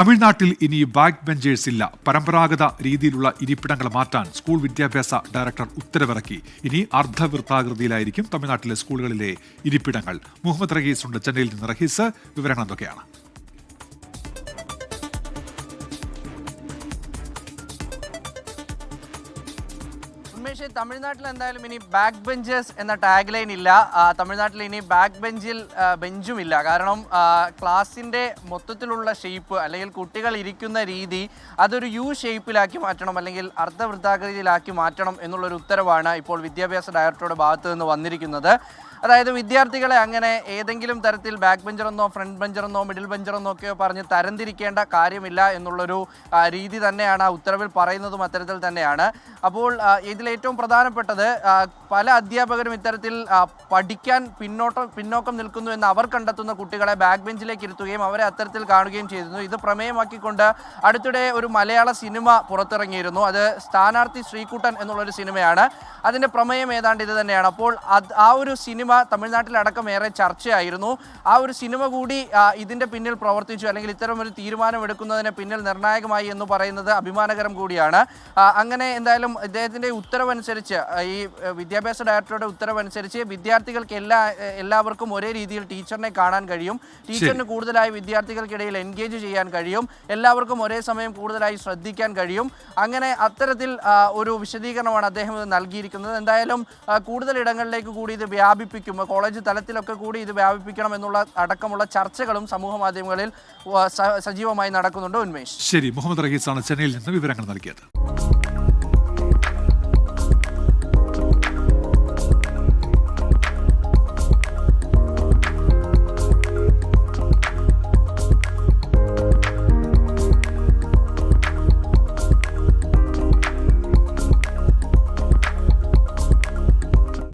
തമിഴ്നാട്ടിൽ ഇനി back benchers ഇല്ല. പരമ്പരാഗത രീതിയിലുള്ള ഇരിപ്പിടങ്ങൾ മാറ്റാൻ സ്കൂൾ വിദ്യാഭ്യാസ ഡയറക്ടർ ഉത്തരവിറക്കി. ഇനി അർദ്ധവൃത്താകൃതിയിലായിരിക്കും തമിഴ്നാട്ടിലെ സ്കൂളുകളിലെ ഇരിപ്പിടങ്ങൾ. മുഹമ്മദ് റഹീസ് ഉണ്ട് ചെന്നൈയിൽ നിന്ന്. റഹീസ് വിവരങ്ങൾ എന്തൊക്കെയാണ്? ഉന്മേഷ് തമിഴ്നാട്ടിൽ എന്തായാലും ഇനി ബാക്ക് ബെഞ്ചേഴ്സ് എന്ന ടാഗ് ലൈൻ ഇല്ല തമിഴ്നാട്ടിൽ ഇനി ബാക്ക് ബെഞ്ചിൽ ബെഞ്ചും ഇല്ല. കാരണം ക്ലാസിന്റെ മൊത്തത്തിലുള്ള ഷേപ്പ് അല്ലെങ്കിൽ കുട്ടികൾ ഇരിക്കുന്ന രീതി അതൊരു യു ഷേപ്പിലാക്കി മാറ്റണം അല്ലെങ്കിൽ അർദ്ധവൃത്താകൃതിയിലാക്കി മാറ്റണം എന്നുള്ളൊരു ഉത്തരവാണ് ഇപ്പോൾ വിദ്യാഭ്യാസ ഡയറക്ടറുടെ ഭാഗത്ത് നിന്ന് വന്നിരിക്കുന്നത്. അതായത് വിദ്യാർത്ഥികളെ അങ്ങനെ ഏതെങ്കിലും തരത്തിൽ ബാക്ക് ബെഞ്ചറെന്നോ ഫ്രണ്ട് ബെഞ്ചറെന്നോ മിഡിൽ ബെഞ്ചറെന്നോ ഒക്കെയോ പറഞ്ഞ് തരംതിരിക്കേണ്ട കാര്യമില്ല എന്നുള്ളൊരു രീതി തന്നെയാണ് ആ ഉത്തരവിൽ പറയുന്നതും അത്തരത്തിൽ തന്നെയാണ്. അപ്പോൾ ഇതിലേറ്റവും പ്രധാനപ്പെട്ടത് പല അധ്യാപകരും ഇത്തരത്തിൽ പഠിക്കാൻ പിന്നോട്ടം പിന്നോക്കം നിൽക്കുന്നു എന്ന് അവർ കണ്ടെത്തുന്ന കുട്ടികളെ ബാക്ക് ബെഞ്ചിലേക്ക് ഇരുത്തുകയും അവരെ അത്തരത്തിൽ കാണുകയും ചെയ്തിരുന്നു. ഇത് പ്രമേയമാക്കിക്കൊണ്ട് അടുത്തിടെ ഒരു മലയാള സിനിമ പുറത്തിറങ്ങിയിരുന്നു. അത് സ്ഥാനാർത്ഥി ശ്രീകുട്ടൻ എന്നുള്ളൊരു സിനിമയാണ്. അതിന്റെ പ്രമേയം ഏതാണ്ട് ഇത് തന്നെയാണ്. അപ്പോൾ ആ ഒരു സിനിമ തമിഴ്നാട്ടിലടക്കം ഏറെ ചർച്ചയായിരുന്നു. ആ ഒരു സിനിമ കൂടി ഇതിന്റെ പിന്നിൽ പ്രവർത്തിച്ചു അല്ലെങ്കിൽ ഇത്തരം ഒരു തീരുമാനം എടുക്കുന്നതിന് പിന്നിൽ നിർണായകമായി എന്ന് പറയുന്നത് അഭിമാനകരം കൂടിയാണ്. അങ്ങനെ എന്തായാലും ഇദ്ദേഹത്തിന്റെ ഉത്തരവനുസരിച്ച് ഈ വിദ്യാഭ്യാസ ഡയറക്ടറുടെ ഉത്തരവനുസരിച്ച് വിദ്യാർത്ഥികൾക്ക് എല്ലാ എല്ലാവർക്കും ഒരേ രീതിയിൽ ടീച്ചറിനെ കാണാൻ കഴിയും. ടീച്ചറിന് കൂടുതലായി വിദ്യാർത്ഥികൾക്കിടയിൽ എൻഗേജ് ചെയ്യാൻ കഴിയും. എല്ലാവർക്കും ഒരേ സമയം കൂടുതലായി ശ്രദ്ധിക്കാൻ കഴിയും. അങ്ങനെ അത്തരത്തിൽ ഒരു വിശദീകരണമാണ് അദ്ദേഹം നൽകിയിരിക്കുന്നത്. എന്തായാലും കൂടുതൽ ഇടങ്ങളിലേക്ക് കൂടി ഇത് വ്യാപിപ്പിക്കും. കോളേജ് തലത്തിലൊക്കെ കൂടി ഇത് വ്യാപിപ്പിക്കണം എന്നുള്ള അടക്കമുള്ള ചർച്ചകളും സമൂഹ മാധ്യമങ്ങളിൽ സജീവമായി നടക്കുന്നുണ്ട് ഉന്മേഷ്. ശരി മുഹമ്മദ് റഹീസാണ് ചെന്നൈയിൽ നിന്ന് വിവരങ്ങൾ നൽകിയത്.